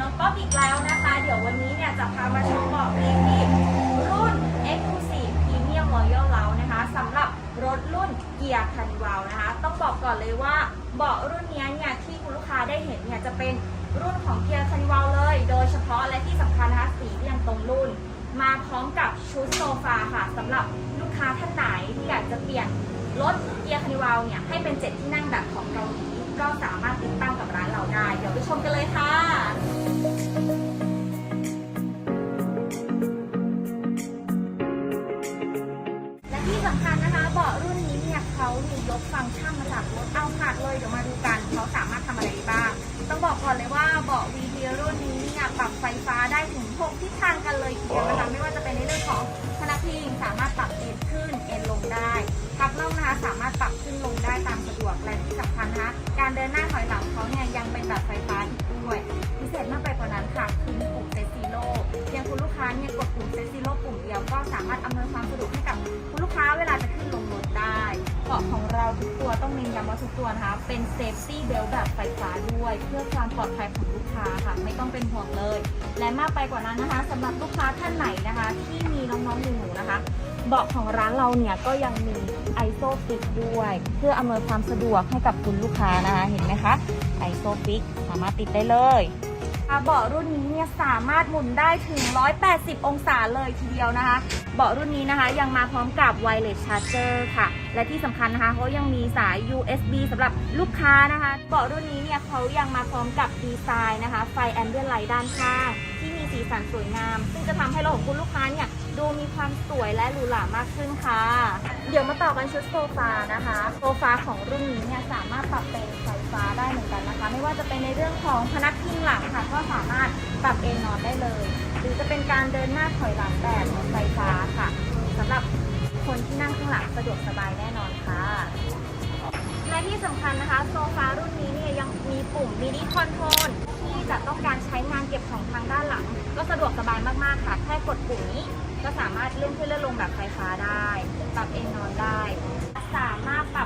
น้องป๊อปอีกแล้วนะคะ เดี๋ยววันนี้เนี่ยจะพามาชมเบาะ BT รุ่น Exclusive Premium Royal l o u นะคะสำหรับรถรุ่นเกียร์คันวาลนะคะ ต้องบอกก่อนเลยว่าเบาะรุ่นนี้เนี่ยที่คุณลูกค้าได้เห็นเนี่ยจะเป็นรุ่นของเกียร์คันวาลเลย โดยเฉพาะและที่สำคัญนะคะสีที่ยังตรงรุ่น มาพร้อมกับชุดโซฟาค่ะสำหรับลูกค้าท่านไหนที่อยากจะเปลี่ยนรถเกียร์คันวาลเนี่ยให้เป็นเจ็ดที่นั่งแบบของเกาหลีก็สามารถติดตั้งกับร้านเราได้ เดี๋ยวไปชมกันเลยค่ะ งก์ชันมาจากรถเอาผาดเลยเดี๋ยวมาดูกันเขาสามารถทำอะไรได้บ้าง ต้องบอกก่อนเลยว่าเบาะ VT รุ่นนี้เนี่ยปรับไฟฟ้าได้ถึง6ทิศทางกันเลยทีเดียวนะคะไม่ว่าจะเป็นในเรื่องของพนักพิงสามารถปรับเอนขึ้นเอนลงได้พับน่องนะคะสามารถปรับขึ้นลงได้ตามสะดวกและที่สำคัญนะคะการเดินหน้าถอยหลังเขาเนี่ยยังเป็นแบบไฟ เบาะของเราทุกตัวต้องเน้นย้ำว่าทุกตัวนะคะ เป็นเซฟตี้เบลแบบไฟฟ้าด้วย เพื่อความปลอดภัยของลูกค้าค่ะ ไม่ต้องเป็นห่วงเลย และมากไปกว่านั้นนะคะสำหรับลูกค้าท่านไหนนะคะ ที่มีน้องๆหนูๆนะคะเบาะของร้านเราเนี่ยก็ยังมีไอโซฟิกด้วย เพื่ออำนวยความสะดวกให้กับคุณลูกค้านะคะ เห็นไหมคะไอโซฟิกสามารถติดได้เลย เบาะรุ่นนี้เนี่ยสามารถหมุนได้ถึง 180 องศาเลยทีเดียวนะคะ เบาะรุ่นนี้นะคะยังมาพร้อมกับ Wireless Charger ค่ะ และที่สำคัญนะคะเขายังมีสาย USB สำหรับลูกค้านะคะ เบาะรุ่นนี้เนี่ยเขายังมาพร้อมกับดีไซน์นะคะ ไฟแอมเบียนไลท์ด้านข้างที่มีสีสันสวยงาม ซึ่งจะทำให้รถของคุณลูกค้าเนี่ย ดูมีความสวยและหรูหรามากขึ้นค่ะ เดี๋ยวมาต่อกันชุดโซฟานะคะ โซฟาของรุ่นนี้เนี่ยสามารถปรับเป็นไฟฟ้าได้เหมือนกันนะคะ ไม่ว่าจะเป็นในเรื่องของพนักพิงหลังค่ะ ก็สามารถปรับเอนนอนได้เลย หรือจะเป็นการเดินหน้าถอยหลังแบบไฟฟ้าค่ะสำหรับคนที่นั่งข้างหลังสะดวกสบายแน่นอนค่ะ และที่สำคัญนะคะ โซฟารุ่นนี้เนี่ยยังมีปุ่ม mini control ที่จะต้องการใช้งานเก็บของทางด้านหลัง ก็สะดวกสบายมากๆค่ะ แค่กดปุ่มนี้ ก็สามารถเลื่อนขึ้นเลื่อนลงแบบไฟฟ้าได้ ปรับเอนนอนได้ สามารถปรับ